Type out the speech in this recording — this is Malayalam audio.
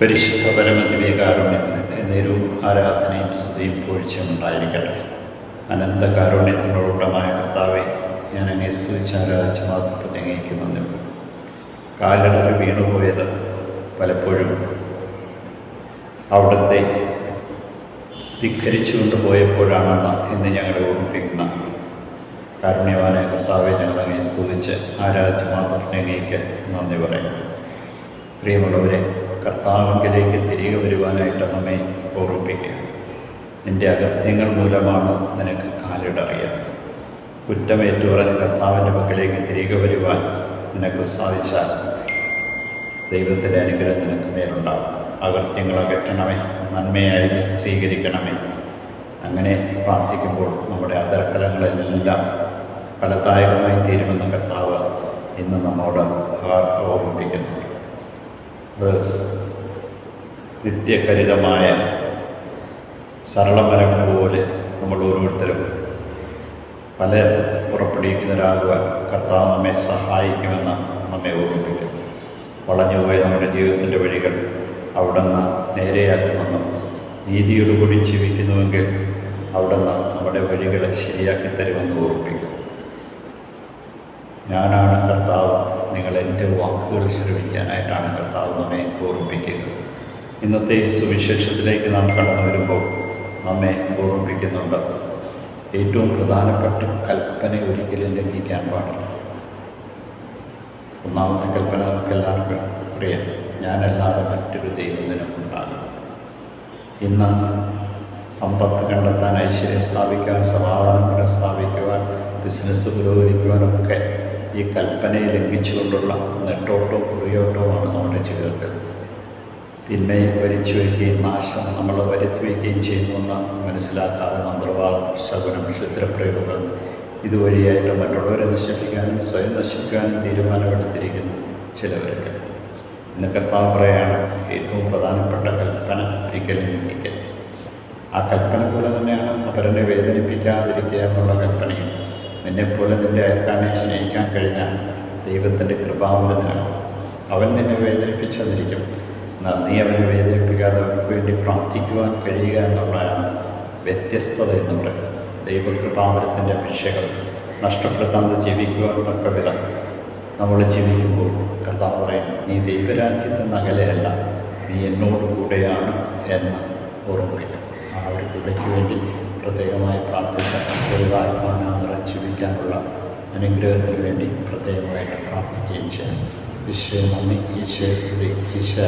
പരിശുദ്ധ പരമദിവ്യകാരുണ്യത്തിന് എന്നേരവും ആരാധനയും സ്തുതിയും പൂഴ്ചയും ഉണ്ടായിരിക്കട്ടെ. അനന്ത കാരുണ്യത്തിനോടുമായ കർത്താവെ ഞാൻ അങ്ങേ സ്തുതിച്ച് ആരാധിച്ച് മാത്രം അങ്ങേക്ക് കാലിടറി വീണുപോയത് പലപ്പോഴും അവിടുത്തെ ധിഖരിച്ചു കൊണ്ടുപോയപ്പോഴാണെന്ന് ഇന്ന് ഞങ്ങളെ ഓർമ്മിപ്പിക്കുന്ന കാരുണ്യവാനായ കർത്താവെ ഞങ്ങൾ അങ്ങേ സ്തുതിച്ച് ആരാധിച്ച് മാത്രം അങ്ങേക്ക് നന്ദി പറയാം പ്രിയമുള്ളവരെ കർത്താവിലേക്ക് തിരികെ വരുവാനായിട്ട് നമ്മെ ഓർമ്മിപ്പിക്കുക. നിന്റെ അകത്യങ്ങൾ മൂലമാണ് നിനക്ക് കാലിടറിയത് കുറ്റമേറ്റു പറഞ്ഞ് കർത്താവിന്റെ പക്കലേക്ക് തിരികെ വരുവാൻ നിനക്ക് സാധിച്ചാൽ ദൈവത്തിന്റെ അനുഗ്രഹം നിനക്ക് മേലുണ്ടാകും. അകൃത്യങ്ങൾ അകറ്റണമേ നന്മയായി സ്വീകരിക്കണമേ. അങ്ങനെ പ്രാർത്ഥിക്കുമ്പോൾ നമ്മുടെ അതരക്കലങ്ങളെല്ലാം ഫലദായകമായി തീരുമെന്ന് കർത്താവ് ഇന്ന് നമ്മോട് ഓർമ്മിപ്പിക്കുന്നുണ്ട്. നിത്യഹരിതമായ സരളമരം പോലെ നമ്മൾ ഓരോരുത്തരും പല പുറപ്പെടുവിക്കുന്നവരാകുവാൻ കർത്താവ് നമ്മെ സഹായിക്കുമെന്ന് നമ്മെ ഓർമ്മിപ്പിക്കുന്നു. വളഞ്ഞുപോയ നമ്മുടെ ജീവിതത്തിന്റെ വഴികൾ അവിടുന്ന് നേരെയാക്കുമെന്നും നീതിയോടുകൂടി ജീവിക്കുന്നുവെങ്കിൽ അവിടുന്ന് നമ്മുടെ വഴികളെ ശരിയാക്കി തരുമെന്ന് ഓർമ്മിപ്പിക്കുന്നു. ഞാനാണ് കർത്താവ്. നിങ്ങൾ എന്റെ വാക്കുകൾ ശ്രമിക്കാനായിട്ടാണ് കർത്താവ് നമ്മെ ഓർമ്മിപ്പിക്കുക ഇന്നത്തെ സുവിശേഷത്തിലേക്ക് നാം കടന്നു വരുമ്പോൾ നമ്മെ ഓർമ്മിപ്പിക്കുന്നുണ്ട്. ഏറ്റവും പ്രധാനപ്പെട്ട കൽപ്പന ഒരിക്കലും ലംഘിക്കാൻ പാടില്ല. ഒന്നാമത്തെ കൽപ്പന നമുക്ക് എല്ലാവർക്കും അറിയാം. ഞാനല്ലാതെ മറ്റൊരു ദൈവത്തിനും ഉണ്ടാകരുത്. ഇന്ന് സമ്പത്ത് കണ്ടെത്താൻ ഐശ്വര്യം സ്ഥാപിക്കാൻ സമാധാനം പുനഃസ്ഥാപിക്കുവാൻ ബിസിനസ് പുരോഗമിക്കുവാനൊക്കെ ഈ കൽപ്പനയെ ലംഘിച്ചുകൊണ്ടുള്ള നെട്ടോട്ടവും കുറിയോട്ടവുമാണ് നമ്മുടെ ജീവിതത്തിൽ. തിന്മയെ വരിച്ചു വയ്ക്കുകയും നാശം നമ്മൾ വരുത്തി വയ്ക്കുകയും ചെയ്യുന്നുവെന്ന് മനസ്സിലാക്കാതെ മന്ത്രവാദം ശകുനം ക്ഷുദ്രപ്രയോഗം ഇതുവഴിയായിട്ട് മറ്റുള്ളവരെ നശിപ്പിക്കാനും സ്വയം നശിപ്പിക്കാനും തീരുമാനമെടുത്തിരിക്കുന്നു ചിലവർക്ക് ഇന്ന് കർത്താവ് പറയാണ് ഏറ്റവും പ്രധാനപ്പെട്ട കൽപ്പന ഒരിക്കലും ലംഘിക്കൽ ആ കൽപ്പന പോലെ തന്നെയാണ് അവരനെ വേദനിപ്പിക്കാതിരിക്കുക എന്നുള്ള കൽപ്പനയും. നിന്നെപ്പോലെ നിന്റെ അയൽക്കാരനെ സ്നേഹിക്കാൻ കഴിഞ്ഞാൽ ദൈവത്തിന്റെ കൃപാവലനാണ് അവൻ നിന്നെ വേദനിപ്പിച്ചതിരിക്കും. എന്നാൽ നീ അവനെ വേദനിപ്പിക്കാതെ അവർക്ക് വേണ്ടി പ്രാർത്ഥിക്കുവാൻ കഴിയുക എന്നുള്ളതാണ് വ്യത്യസ്തത എന്ന് പറയുന്നത് ദൈവകൃപാവരത്തിന്റെ അഭിഷേകം നഷ്ടപ്പെടുത്താതെ ജീവിക്കുവാൻ തക്ക വിധം നമ്മൾ ജീവിക്കുമ്പോൾ കർത്താവ് പറയും നീ ദൈവരാജ്യത്തെ നകലെയല്ല നീ എന്നോട് കൂടെയാണ് എന്ന് ഓർമ്മിക്കും ആ ഒരു കൃപയ്ക്ക് വേണ്ടി പ്രത്യേകമായി പ്രാർത്ഥിച്ച ദൈവാത്മാന ജീവിക്കാനുള്ള അനുഗ്രഹത്തിന് വേണ്ടി പ്രത്യേകമായിട്ട് പ്രാർത്ഥിക്കുകയും ചെയ്യാം. ഈശോ നന്ദി. ഈശോ സ്തുതി. ഈശോ